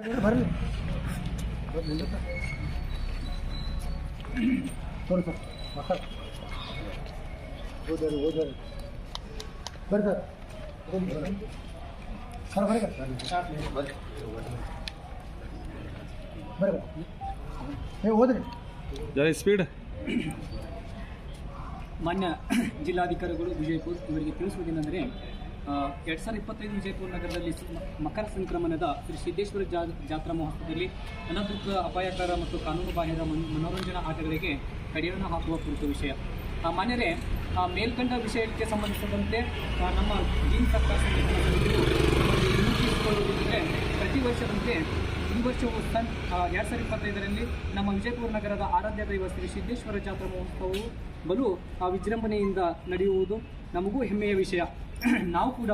ಬರಲಿ ಸರ್ ಮಾತಾಡಿ ಓದ್ಯಾರಿ ಓದ್ಯಾರಿ ಬರ್ರಿ ಸರ್ ಸರ್ ಬರ್ರಿ ಬರ್ರಿ ಬರ್ರಿ ಏ ಓದ್ರಿ ಜೈ ಸ್ಪೀಡ್. ಮಾನ್ಯ ಜಿಲ್ಲಾಧಿಕಾರಿಗಳು, ವಿಜಯಪುರ್, ಇವರಿಗೆ ತಿಳಿಸುವುದೇನೆಂದರೆ ಎರಡು ಸಾವಿರದ ಇಪ್ಪತ್ತೈದು ವಿಜಯಪುರ ನಗರದಲ್ಲಿ ಮಕರ ಸಂಕ್ರಮಣದ ಶ್ರೀ ಸಿದ್ದೇಶ್ವರ ಜಾತ್ರಾ ಮಹೋತ್ಸವದಲ್ಲಿ ಅನಧಿಕೃತ ಅಪಾಯಕಾರ ಮತ್ತು ಕಾನೂನು ಬಾಹಿರ ಮನ್- ಮನೋರಂಜನಾ ಆಟಗಳಿಗೆ ಕಡಿವಾಣ ಹಾಕುವ ಕುರಿತು ವಿಷಯ. ಮಾನ್ಯರೇ ಮೇಲ್ಕಂಡ ವಿಷಯಕ್ಕೆ ಸಂಬಂಧಿಸಿದಂತೆ ನಮ್ಮ ಜೀನ್ ಸರ್ಕಾರ ಪ್ರತಿ ವರ್ಷದಂತೆ ಈ ವರ್ಷವೂ ಸನ್ ಎರಡು ಸಾವಿರದ ಇಪ್ಪತ್ತೈದರಲ್ಲಿ ನಮ್ಮ ವಿಜಯಪುರ ನಗರದ ಆರಾಧ್ಯ ದೈವ ಶ್ರೀ ಸಿದ್ದೇಶ್ವರ ಜಾತ್ರಾ ಮಹೋತ್ಸವವು ಬಲು ವಿಜೃಂಭಣೆಯಿಂದ ನಡೆಯುವುದು ನಮಗೂ ಹೆಮ್ಮೆಯ ವಿಷಯ. ನಾವು ಕೂಡ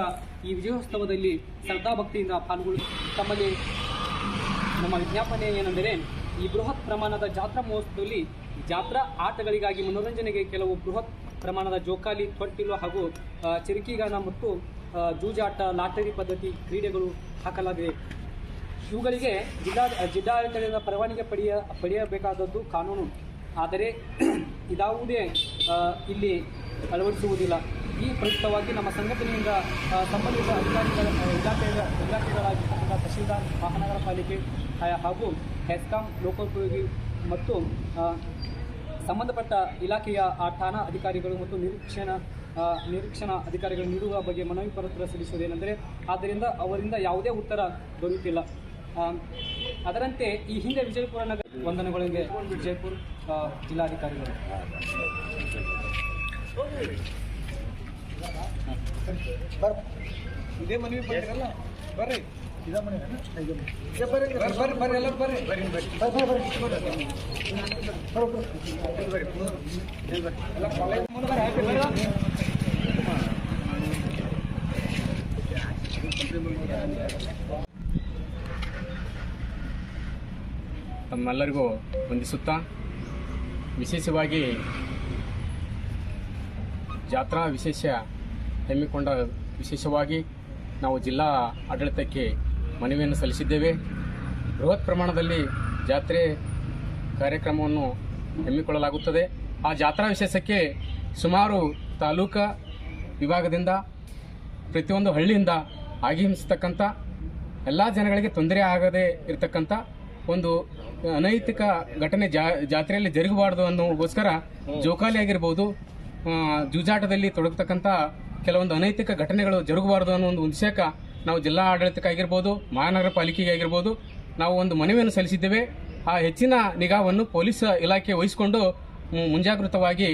ಈ ವಿಜಯೋತ್ಸವದಲ್ಲಿ ಶ್ರದ್ಧಾಭಕ್ತಿಯಿಂದ ಪಾಲ್ಗೊಳ್ಳ, ತಮ್ಮಲ್ಲಿ ನಮ್ಮ ವಿಜ್ಞಾಪನೆ ಏನೆಂದರೆ, ಈ ಬೃಹತ್ ಪ್ರಮಾಣದ ಜಾತ್ರಾ ಮಹೋತ್ಸವದಲ್ಲಿ ಜಾತ್ರಾ ಆಟಗಳಿಗಾಗಿ ಮನೋರಂಜನೆಗೆ ಕೆಲವು ಬೃಹತ್ ಪ್ರಮಾಣದ ಜೋಕಾಲಿ, ತೊಟ್ಟಿಲು ಹಾಗೂ ಚಿರಕಿಗಾನ ಮತ್ತು ಜೂಜಾಟ, ಲಾಟರಿ ಪದ್ಧತಿ ಕ್ರೀಡೆಗಳು ಹಾಕಲಾಗಿದೆ. ಇವುಗಳಿಗೆ ಜಿಲ್ಲಾ, ಜಿಲ್ಲಾಡಳಿತದಿಂದ ಪರವಾನಗಿ ಪಡೆಯ, ಪಡೆಯಬೇಕಾದದ್ದು ಕಾನೂನು. ಆದರೆ, ಇದಾವುದೇ ಇಲ್ಲಿ ಅಳವಡಿಸುವುದಿಲ್ಲ. ಈ ಪ್ರಯುಕ್ತವಾಗಿ ನಮ್ಮ ಸಂಘಟನೆಯಿಂದ ಸಂಬಂಧಿತ ಅಧಿಕಾರಿಗಳ ಇಲಾಖೆಗಳ ಇಲಾಖೆಗಳಾಗಿರ್ತಕ್ಕಂಥ ತಹಶೀಲ್ದಾರ್, ಮಹಾನಗರ ಪಾಲಿಕೆ ಹಾಗೂ ಹೆಸ್ಕಾಂ ಲೋಕೋಪಯೋಗಿ ಮತ್ತು ಸಂಬಂಧಪಟ್ಟ ಇಲಾಖೆಯ ಆ ಠಾಣಾ ಅಧಿಕಾರಿಗಳು ಮತ್ತು ನಿರೀಕ್ಷಣಾ ನಿರೀಕ್ಷಣಾ ಅಧಿಕಾರಿಗಳು ನೀಡುವ ಬಗ್ಗೆ ಮನವಿ ಪತ್ರ ಸಲ್ಲಿಸುವುದೇನೆಂದರೆ ಆದ್ದರಿಂದ ಅವರಿಂದ ಯಾವುದೇ ಉತ್ತರ ದೊರೆಯುತ್ತಿಲ್ಲ. ಅದರಂತೆ ಈ ಹಿಂದೆ ವಿಜಯಪುರ ನಗರ ವಂದನೆಗಳಿಗೆ ವಿಜಯಪುರ ಜಿಲ್ಲಾಧಿಕಾರಿಗಳು. ಇದೇ ಮನವಿ ಬಂದಿರಲ್ಲ? ಬರ್ರಿ. ಇದ ಮನೆ ಇದೆ ಬರ್ರಿ ಬರ್ರಿ ಬರ್ರಿ ಎಲ್ಲ ಬರ್ರಿ ಬರ್ರಿ. ಬರ್ರಿ ಬರ್ರಿ. ಎಲ್ಲ ಕಾಲೇಜ್ ಮುಂದೆ ಬರ್ರಿ. ತಮ್ಮೆಲ್ಲರಿಗೂ ವಂದಿಸುತ್ತಾ ವಿಶೇಷವಾಗಿ ಜಾತ್ರಾ ವಿಶೇಷ ಹಮ್ಮಿಕೊಂಡ ವಿಶೇಷವಾಗಿ ನಾವು ಜಿಲ್ಲಾ ಆಡಳಿತಕ್ಕೆ ಮನವಿಯನ್ನು ಸಲ್ಲಿಸಿದ್ದೇವೆ. ಬೃಹತ್ ಪ್ರಮಾಣದಲ್ಲಿ ಜಾತ್ರೆ ಕಾರ್ಯಕ್ರಮವನ್ನು ಹಮ್ಮಿಕೊಳ್ಳಲಾಗುತ್ತದೆ. ಆ ಜಾತ್ರಾ ವಿಶೇಷಕ್ಕೆ ಸುಮಾರು ತಾಲೂಕಾ ವಿಭಾಗದಿಂದ ಪ್ರತಿಯೊಂದು ಹಳ್ಳಿಯಿಂದ ಆಗಮಿಸತಕ್ಕಂಥ ಎಲ್ಲ ಜನಗಳಿಗೆ ತೊಂದರೆ ಆಗದೆ ಇರತಕ್ಕಂಥ ಒಂದು ಅನೈತಿಕ ಘಟನೆ ಜಾತ್ರೆಯಲ್ಲಿ ಜರುಗಬಾರ್ದು ಅನ್ನೋಗೋಸ್ಕರ ಜೋಕಾಲಿ ಆಗಿರ್ಬೋದು ಜೂಜಾಟದಲ್ಲಿ ತೊಡಗತಕ್ಕಂಥ ಕೆಲವೊಂದು ಅನೈತಿಕ ಘಟನೆಗಳು ಜರುಗಬಾರ್ದು ಅನ್ನೋ ಒಂದು ಉದ್ದೇಶಕ ನಾವು ಜಿಲ್ಲಾ ಆಡಳಿತಕ್ಕಾಗಿರ್ಬೋದು, ಮಹಾನಗರ ಪಾಲಿಕೆಗೆ ಆಗಿರ್ಬೋದು ನಾವು ಒಂದು ಮನವಿಯನ್ನು ಸಲ್ಲಿಸಿದ್ದೇವೆ. ಆ ಹೆಚ್ಚಿನ ನಿಗಾವನ್ನು ಪೊಲೀಸ್ ಇಲಾಖೆ ವಹಿಸಿಕೊಂಡು ಮುಂಜಾಗೃತವಾಗಿ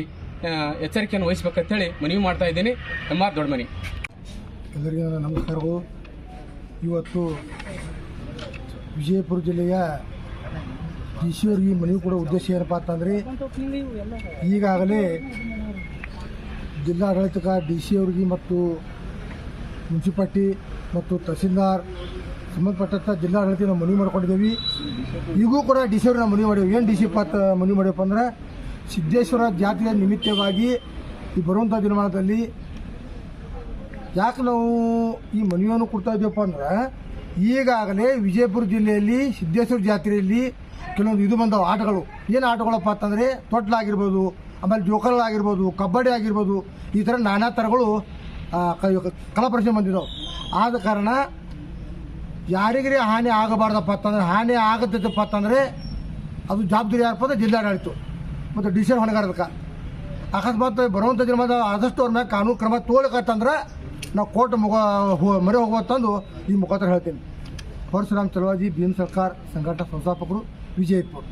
ಎಚ್ಚರಿಕೆಯನ್ನು ವಹಿಸ್ಬೇಕಂತೇಳಿ ಮನವಿ ಮಾಡ್ತಾ ಇದ್ದೀನಿ. ಎಂ ಆರ್ ದೊಡ್ಡಮನಿ ಎಲ್ಲರಿಗೂ ನಮಸ್ಕಾರಗಳು. ಇವತ್ತು ವಿಜಯಪುರ ಜಿಲ್ಲೆಯ ಡಿ ಸಿ ಅವರಿಗೆ ಮನವಿ ಕೊಡೋ ಉದ್ದೇಶ ಏನಪ್ಪ ಅಂತಂದರೆ, ಈಗಾಗಲೇ ಜಿಲ್ಲಾಡಳಿತಕ್ಕೆ ಡಿ ಸಿ ಅವರಿಗೆ ಮತ್ತು ಮುನ್ಸಿಪಾಲ್ಟಿ ಮತ್ತು ತಹಸೀಲ್ದಾರ್ ಸಂಬಂಧಪಟ್ಟಂಥ ಜಿಲ್ಲಾಡಳಿತ ನಾವು ಮನವಿ ಮಾಡ್ಕೊಂಡಿದ್ದೇವೆ. ಈಗೂ ಕೂಡ ಡಿ ಸಿ ಅವ್ರಿಗೆ ನಾವು ಮನವಿ ಏನು ಡಿ ಸಿ ಪಾತ್ ಮನವಿ ಮಾಡ್ಯಪ್ಪ ಅಂದ್ರೆ ಸಿದ್ದೇಶ್ವರ ಜಾತ್ರೆಯ ನಿಮಿತ್ತವಾಗಿ ಈ ಬರುವಂಥ ದಿನಮಾನದಲ್ಲಿ ಯಾಕೆ ನಾವು ಈ ಮನವಿಯನ್ನು ಕೊಡ್ತಾ ಇದ್ದೀವಪ್ಪ ಅಂದ್ರೆ ಈಗಾಗಲೇ ವಿಜಯಪುರ ಜಿಲ್ಲೆಯಲ್ಲಿ, ಸಿದ್ದೇಶ್ವರ ಜಾತ್ರೆಯಲ್ಲಿ ಕೆಲವೊಂದು ಇದು ಬಂದವು ಆಟಗಳು. ಏನು ಆಟಗಳಪ್ಪ ಅಂತಂದರೆ ತೊಟ್ಲಾಗಿರ್ಬೋದು ಆಮೇಲೆ ಜೋಕಲ್ಗಳಾಗಿರ್ಬೋದು ಕಬಡ್ಡಿ ಆಗಿರ್ಬೋದು, ಈ ಥರ ನಾನಾ ಥರಗಳು ಕಲಾಪ್ರಶ್ನೆ ಬಂದಿದ್ದಾವೆ. ಆದ ಕಾರಣ ಯಾರಿಗರಿ ಹಾನಿ ಆಗಬಾರ್ದಪ್ಪ ಅಂತಂದ್ರೆ, ಹಾನಿ ಆಗತ್ತಪ್ಪ ಅಂತಂದರೆ ಅದು ಜವಾಬ್ದಾರಿ ಯಾರಪ್ಪ ಅಂದರೆ ಜಿಲ್ಲಾಡಳಿತ ಮತ್ತು ಡಿ ಸಿ ಹೊಣೆಗಾರದಕ್ಕೆ ಅಕಸ್ಮಾತ್ ಬರುವಂಥ ಜನ್ಮದ ಆದಷ್ಟು ಅವ್ರ ಮ್ಯಾಗ ಕಾನೂನು ಕ್ರಮ ತೋಳಕತ್ತಂದ್ರೆ ನಾವು ಕೋರ್ಟ್ ಮುಗ ಮೊರೆ ಹೋಗುವಂತಂದು ಈ ಮುಖಾಂತರ ಹೇಳ್ತೀನಿ. ಪರಶುರಾಮ್ ಚಲವಾಜಿ, ಭೀಮ್ ಸರ್ಕಾರ್, ಸಂಘಟನಾ ಸಂಸ್ಥಾಪಕರು, ವಿಜಯಪುರ.